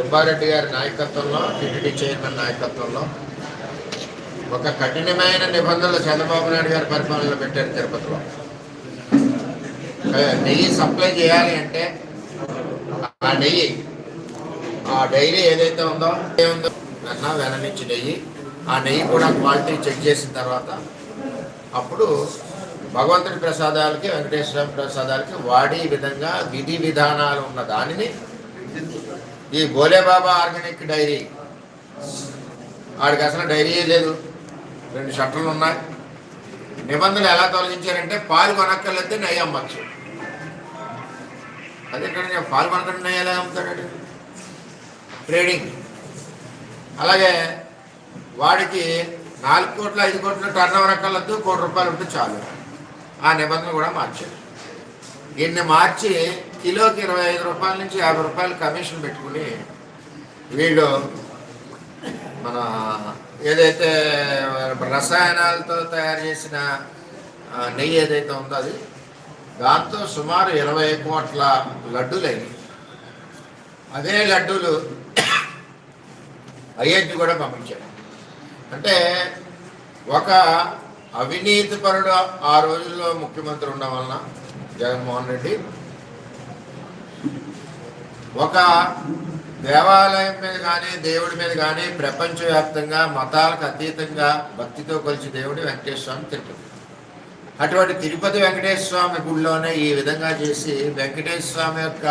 సుబ్బారెడ్డి గారి నాయకత్వంలో TTD chairman నాయకత్వంలో ఒక కఠినమైన నిబంధనలు చంద్రబాబు నాయుడు గారి పరిపాలనలో పెట్టారు తిరుపతిలో. నెయ్యి సప్లై చేయాలి అంటే ఆ నెయ్యి ఆ డైరీ ఏదైతే ఉందో ఏముందో వెన్న వెన నుంచి నెయ్యి ఆ నెయ్యి కూడా క్వాలిటీ చెక్ చేసిన తర్వాత అప్పుడు భగవంతుడి ప్రసాదాలకి వెంకటేశ్వర ప్రసాదాలకి వాడే విధంగా విధి విధానాలు ఉన్న దానిని ఈ బోలేబాబా ఆర్గానిక్ డైరీ. ఆడికి అసలు డైరీ లేదు. రెండు షట్టర్లు ఉన్నాయి. నిబంధనలు ఎలా తొలగించారంటే పాలు కొనక్కర్లేదే నెయ్యి అమ్మచ్చు. అదేంటంటే నేను పాలు కొనకుండా నెయ్యి ఎలా అమ్ముతాడు ట్రేడింగ్. అలాగే వాడికి నాలుగు కోట్ల ఐదు కోట్ల టర్న్ ఓవర్ అక్కర్లద్దు కోటి రూపాయలు ఉంటే చాలు. ఆ నిబంధన కూడా మార్చారు. దీన్ని మార్చి కిలోకి ఇరవై ఐదు రూపాయల నుంచి యాభై రూపాయలు కమిషన్ పెట్టుకుని వీళ్ళు మన ఏదైతే రసాయనాలతో తయారు చేసిన నెయ్యి ఏదైతే ఉందో అది దాంతో సుమారు ఇరవై కోట్ల లడ్డూలు అదే లడ్డూలు అయోధ్య కూడా పంపించారు. అంటే ఒక అవినీతిపరుడు ఆ రోజుల్లో ముఖ్యమంత్రి ఉండడం వలన జగన్మోహన్ రెడ్డి ఒక దేవాలయం మీద కానీ దేవుడి మీద కానీ ప్రపంచవ్యాప్తంగా మతాలకు అతీతంగా భక్తితో కలిసి దేవుడి వెంకటేశ్వర స్వామి తిరుపతి. అటువంటి తిరుపతి వెంకటేశ్వర స్వామి గుడిలోనే ఈ విధంగా చేసి వెంకటేశ్వర స్వామి యొక్క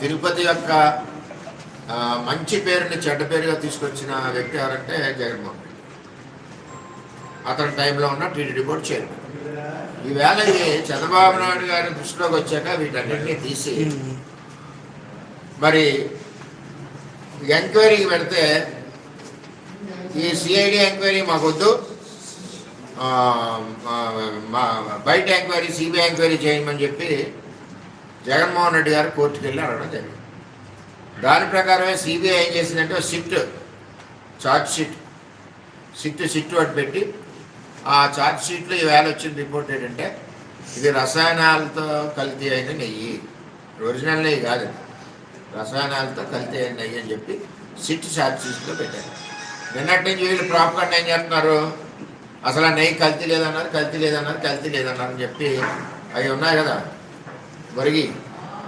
తిరుపతి యొక్క మంచి పేరుని చెడ్డ పేరుగా తీసుకొచ్చిన వ్యక్తి ఎవరంటే జగన్మోహన్ రెడ్డి. అతని టైంలో ఉన్న టీడీడీ బోర్డు చైర్మన్. ఈవేళ ఇది చంద్రబాబు నాయుడు గారి దృష్టిలోకి వచ్చాక వీటన్నిటిని తీసి మరి ఎంక్వైరీకి పెడితే ఈ సిఐడి ఎంక్వైరీ మాకొద్దు. మా- బయట ఎంక్వైరీ సిబిఐ ఎంక్వైరీ చేయమని చెప్పి జగన్మోహన్ రెడ్డి గారు కోర్టుకు వెళ్ళి అడగడం జరిగింది. దాని ప్రకారమే సిబిఐ ఏం చేసిందంటే SIT charge sheet SIT SIT ఒకటి పెట్టి ఆ చార్జ్ షీట్లో ఈవేళ వచ్చిన రిపోర్ట్ ఏంటంటే ఇది రసాయనాలతో కల్తీ అయిన నెయ్యి. ఒరిజినల్ నెయ్యి కాదు రసాయనాలతో కల్తీ అయిన నెయ్యి అని చెప్పి సిట్ చార్జ్ షీట్లో పెట్టారు. నిన్నటి నుంచి వీళ్ళు ప్రాపర్గా ఏం చేస్తున్నారు? అసలు ఆ నెయ్యి కల్తీ లేదన్నారు కల్తీ లేదన్నారు కల్తీ లేదన్నారు అని చెప్పి అవి ఉన్నాయి కదా. మురిగి.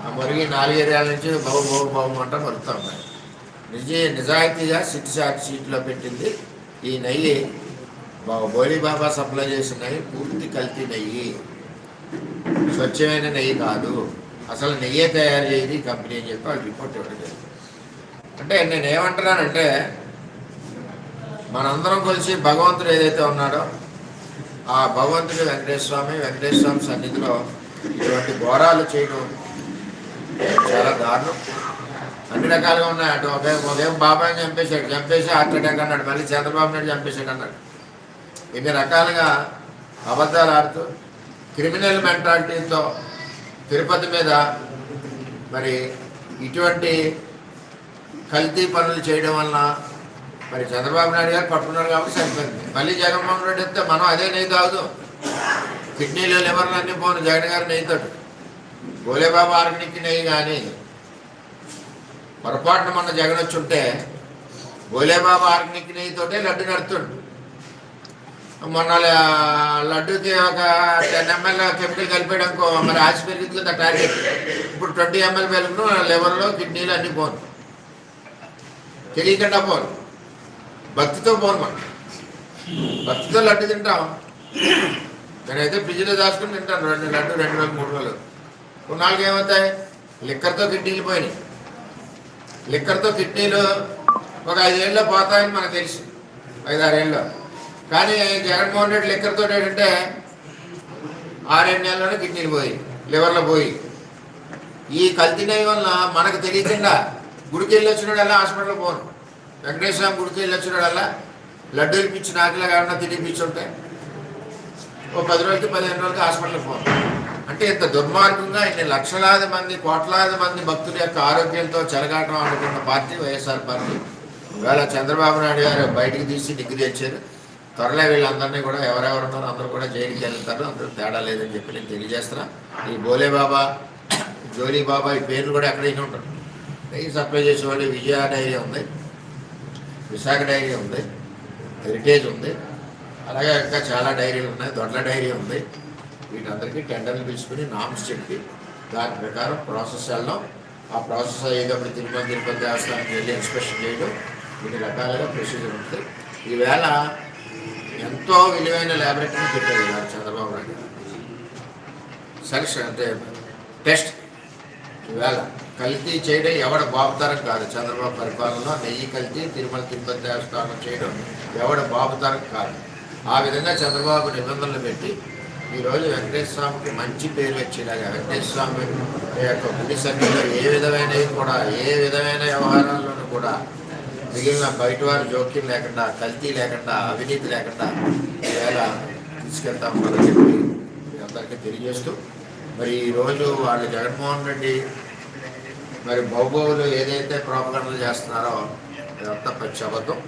ఆ మురిగి నాలుగేరియాల నుంచి బాబు బాబు బాబు అంట మరుగుతూ ఉన్నాయి. నిజ నిజాయితీగా సిట్ చార్జ్ షీట్లో పెట్టింది ఈ నెయ్యి. బా- బాబా సప్లై చేసిన నెయ్యి పూర్తి కల్తీ నెయ్యి. స్వచ్ఛమైన నెయ్యి కాదు. అసలు నెయ్యే తయారు చేయదు కంపెనీ అని చెప్పి వాళ్ళు రిపోర్ట్ ఇవ్వడం జరిగింది. అంటే నేను ఏమంటున్నానంటే మనందరం కలిసి భగవంతుడు ఏదైతే ఉన్నాడో ఆ భగవంతుడు వెంకటేశ్వర స్వామి వెంకటేశ్వర స్వామి సన్నిధిలో ఇటువంటి ఘోరాలు చేయడం చాలా దారుణం. అన్ని రకాలుగా ఉన్నాయి. అటు ఉదయం బాబాయ్ చంపేశాడు. చంపేసి హార్ట్ అటాక్ అన్నాడు. మళ్ళీ చంద్రబాబు నాయుడు చంపేశాడు అన్నాడు. ఇన్ని రకాలుగా అబద్ధాలు ఆడుతూ క్రిమినల్ మెంటాలిటీతో తిరుపతి మీద మరి ఇటువంటి కల్తీ పనులు చేయడం వలన మరి చంద్రబాబు నాయుడు గారు పట్టుకున్నారు కాబట్టి సరిపోయింది. మళ్ళీ జగన్మోహన్ రెడ్డి వస్తే మనం అదే నెయ్యి తాగుదాం కిడ్నీలు లివర్లు అన్నీ పోను జగన్ గారు నెయ్యితోటి గోలేబాబా ఆర్గానిక్ నెయ్యి కానీ పొరపాటున మొన్న జగన్ వచ్చి ఉంటే గోలేబాబు ఆర్గానిక్ నెయ్యితోటే లడ్డు నడుతుండు మొన్న లడ్డూకి ఒక టెన్ ఎంఎల్ కెమికల్ కలిపేయడం మరి ఆశ పెరిగింది కదా టార్గెట్ ఇప్పుడు ట్వంటీ ఎంఎల్ వెలుగును లివర్లో కిడ్నీలు అన్నీ పోను. తెలియకుండా పోను. భక్తితో పోను మనం. భక్తితో లడ్డు తింటాం. నేనైతే ఫ్రిడ్జ్లో దాచుకుని తింటాను. రెండు లడ్డు రెండు వేలు మూడు వేలు కొన్నాళ్ళకి ఏమవుతాయి? లిక్కర్తో కిడ్నీలు పోయినాయి. లిక్కర్తో కిడ్నీలు ఒక ఐదేళ్ళలో పోతాయని మనకు తెలుసు. ఐదారేళ్ళలో కానీ జగన్మోహన్ రెడ్డి లెక్కలతో ఏంటంటే ఆరేడు నెలలోనే కిడ్నీలు పోయి లివర్లో పోయి. ఈ కల్తీ వల్ల మనకు తెలియకుండా గుడికి వెళ్ళి వచ్చినాడల్లా హాస్పిటల్ పోను. వెంకటేశ్వర గుడికి వెళ్ళి వచ్చినాడల్లా లడ్డూలు పిచ్చి నాకులా కాకుండా తినిపించుంటే ఓ పది రోజులకి పదిహేను రోజులకి హాస్పిటల్కి పోను. అంటే ఇంత దుర్మార్గంగా ఇన్ని లక్షలాది మంది కోట్లాది మంది భక్తుల యొక్క ఆరోగ్యంతో చెలగాటం ఆడుకున్న పార్టీ వైఎస్ఆర్ పార్టీ. ఇవాళ చంద్రబాబు నాయుడు గారు బయటికి తీసి డిగ్రీ తెచ్చారు. త్వరలో వీళ్ళందరినీ కూడా ఎవరెవరున్నారో అందరూ కూడా జైలుకి వెళ్తారు. అందరూ తేడా లేదని చెప్పి నేను తెలియజేస్తున్నా. ఈ బోలే బాబా జోలీ బాబా ఈ పేర్లు కూడా ఎక్కడైనా ఉంటారు? నెయ్యి సప్లై చేసేవాళ్ళు విజయ డైరీ ఉంది విశాఖ డైరీ ఉంది హెరిటేజ్ ఉంది అలాగే ఇంకా చాలా డైరీలు ఉన్నాయి. దొడ్ల డైరీ ఉంది. వీటందరికీ టెండర్లు పిలుచుకుని నామ్స్ చెప్పి దాని ప్రకారం ప్రాసెస్ వెళ్ళడం ఆ ప్రాసెస్ అయ్యేటప్పుడు తిరుపతి తిరుపతి దేవస్థానానికి వెళ్ళి ఇన్స్పెక్షన్ చేయడం. ఇన్ని రకాలుగా ప్రొసీజర్ ఉంటుంది ఈవేళ ఎంతో విలువైన ల్యాబొరేటరీని పెట్టారు గారు చంద్రబాబు నాయుడు గారు. సెలక్షన్ అంటే టెస్ట్ ఈవేళ కల్తీ చేయడం ఎవడ బాబుతరం కాదు చంద్రబాబు పరిపాలనలో. నెయ్యి కల్తీ తిరుమల తిరుపతి దేవస్థానం చేయడం ఎవడ బాబుతరం కాదు. ఆ విధంగా చంద్రబాబు నిబంధనలు పెట్టి ఈరోజు వెంకటేశ్వర స్వామికి మంచి పేరు వచ్చేలాగా వెంకటేశ్వర స్వామి యొక్క గుడి సన్నిధిలో ఏ విధమైనవి కూడా ఏ విధమైన వ్యవహారాలు మిగిలిన బయట వారి జోక్యం లేకుండా కల్తీ లేకుండా అవినీతి లేకుండా ఈవేళ తీసుకెళ్తాం అని చెప్పి మీ అందరికీ తెలియజేస్తూ మరి ఈరోజు వాళ్ళు జగన్మోహన్ రెడ్డి మరి బహుబోగులు ఏదైతే ప్రోపగండలు చేస్తున్నారో ఇదంతా పచ్చి అబద్ధం.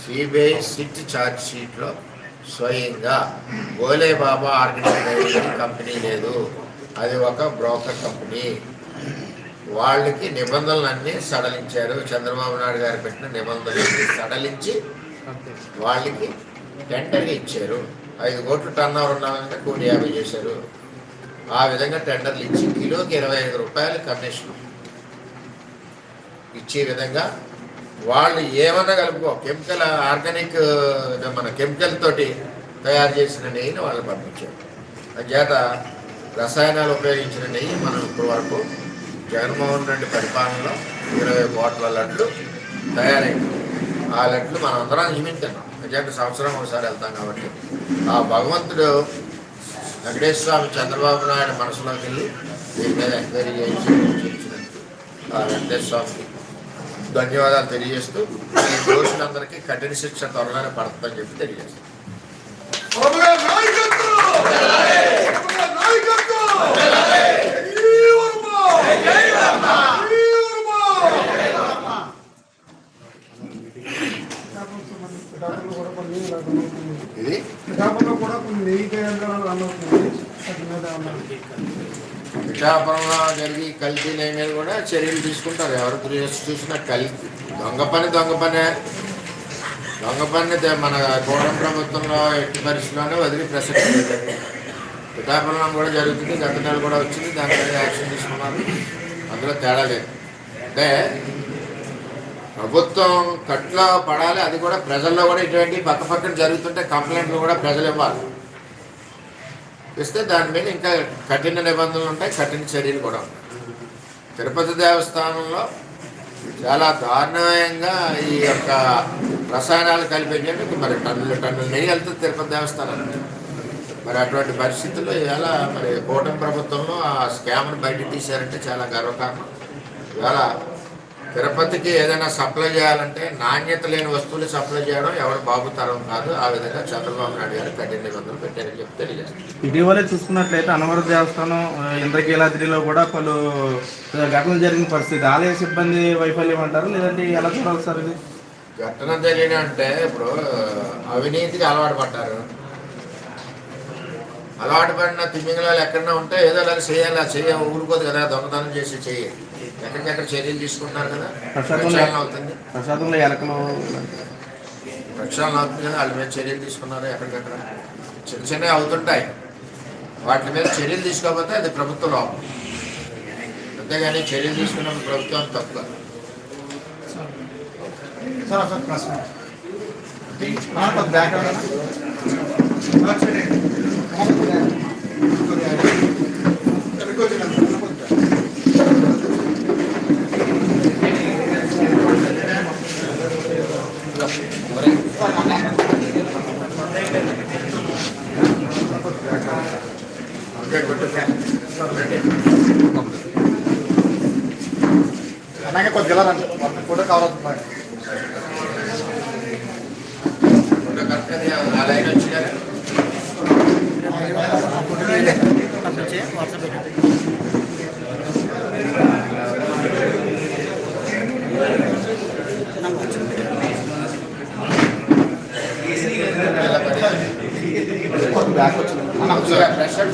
సిబిఐ సిట్ ఛార్జ్ షీట్లో స్వయంగా గోలే బాబా ఆర్గనైజేషన్ కంపెనీ లేదు. అది ఒక బ్రోకర్ కంపెనీ. వాళ్ళకి నిబంధనలన్నీ సడలించారు. చంద్రబాబు నాయుడు గారు పెట్టిన నిబంధనలన్నీ సడలించి వాళ్ళకి టెండర్గా ఇచ్చారు. ఐదు కోట్లు టర్న్ ఓవర్ ఉన్నామంటే కోటి యాభై చేశారు. ఆ విధంగా టెండర్లు ఇచ్చి కిలోకి ఇరవై ఐదు రూపాయలు కమిషన్ ఇచ్చే విధంగా వాళ్ళు ఏమన్నా కలుపుకో కెమికల్ ఆర్గానిక్ మన కెమికల్ తోటి తయారు చేసిన నెయ్యిని వాళ్ళు పంపించారు. చేత రసాయనాలు ఉపయోగించిన నెయ్యి మనం ఇప్పటి వరకు జగన్మోహన్ రెడ్డి పరిపాలనలో ఇరవై కోట్ల లడ్లు తయారైంది. ఆ లడ్లు మనం అందరం నియమించున్నాం ఎందుకంటే సంవత్సరం ఒకసారి వెళ్తాం కాబట్టి. ఆ భగవంతుడు వెంకటేశ్వర స్వామి చంద్రబాబు నాయుడు మనసులోకి వెళ్ళి దీని మీద ఎంక్వైరీ చేయించి ఆ వెంకటేశ్వర స్వామికి ధన్యవాదాలు తెలియజేస్తూ ఈ దోషులందరికీ కఠిన శిక్ష త్వరలోనే పడుతుందని చెప్పి తెలియజేస్తాను బాబు గారి నాయకత్వం! బాబు గారి నాయకత్వం! ఈ వర్మ! ఈ వర్మ! పిఠాపురంలో కూడా కొన్ని రన్ అవుతుంది ఇది పిఠాపురంలో కూడా కొన్ని నెయ్యి కేంద్రాలు రన్ అవుతుంది వాటి మీద ఏమన్నా పిఠాపురంలో జరిగి కల్తీ లేని మీద కూడా చర్యలు తీసుకుంటారు. ఎవరు చూసినా కల్తీ. దొంగ పని దొంగ పనే. దొంగ పని మన కోడం ప్రభుత్వంలో ఎట్టి పరిస్థితుల్లోనే వదిలి ప్రసక్తి పిఠాపురంలో కూడా జరుగుతుంది. గత నెల కూడా వచ్చింది. దాని మీద యాక్షన్ తీసుకున్నారు. అందులో తేడా లేదు. అంటే ప్రభుత్వం కట్లో పడాలి. అది కూడా ప్రజల్లో కూడా ఇటువంటి పక్క పక్కన జరుగుతుంటే కంప్లైంట్లు కూడా ప్రజలు ఇవ్వాలి. ఇస్తే దాని మీద ఇంకా కఠిన నిబంధనలు ఉంటాయి కఠిన చర్యలు కూడా ఉంటాయి. తిరుపతి దేవస్థానంలో చాలా దారుణంగా ఈ యొక్క రసాయనాలు కల్పించేందుకు మరి టన్నులు టన్నులు నెయ్యి వెళ్తుంది తిరుపతి దేవస్థానం. మరి అటువంటి పరిస్థితుల్లో ఇవాళ మరి కూటమి ప్రభుత్వంలో ఆ స్కామ్ను బయట తీశారంటే చాలా గర్వకారణం. ఇవాళ తిరుపతికి ఏదైనా సప్లై చేయాలంటే నాణ్యత లేని వస్తువులు సప్లై చేయడం ఎవరు బాబుతరం కాదు. ఆ విధంగా చంద్రబాబు నాయుడు గారు కఠిన నిబంధనలు పెట్టారని చెప్పి తెలియజేస్తారు. ఇటీవలే చూసుకున్నట్లయితే అనవర దేవస్థానం ఇంద్రకీలాద్రిలో కూడా పలు ఘటనలు జరిగిన పరిస్థితి. ఆలయ సిబ్బంది వైఫల్యం అంటారు? లేదంటే ఎలా చూడాలి సార్ ఇది? ఘటన జరిగిన అంటే ఇప్పుడు అవినీతికి అలవాటు పడ్డారు. అలవాటు పడిన తిమ్మింగళాలు ఎక్కడన్నా ఉంటే ఏదో అలా చేయాలి ఆ చెయ్య ఊరుకోదు కదా దొంగతనం చేసి చెయ్యి ఎక్కడికెక్కడ చర్యలు తీసుకుంటున్నారు కదా? ప్రసాదం ప్రక్షాళన అవుతుంది. ప్రసాదంలో ఎలకలు. ప్రక్షాళన అవుతుంది కదా? వాళ్ళ మీద చర్యలు తీసుకున్నారు ఎక్కడికెక్కడ? చిన్న చిన్నవి అవుతుంటాయి. వాటి మీద చర్యలు తీసుకోకపోతే అది ప్రభుత్వ లోపం. అంతేగాని చర్యలు తీసుకున్న ప్రభుత్వం తప్పు కాదు. సార్ సార్ ప్రశ్న. బ్యాక్ ఓకే గుడ్ రండి. అలాగే కొద్దిగా రండి ఫోటో కావాలి వచ్చినారా బ్యాక్ వచ్చింది. ఒకసారి ప్రెషర్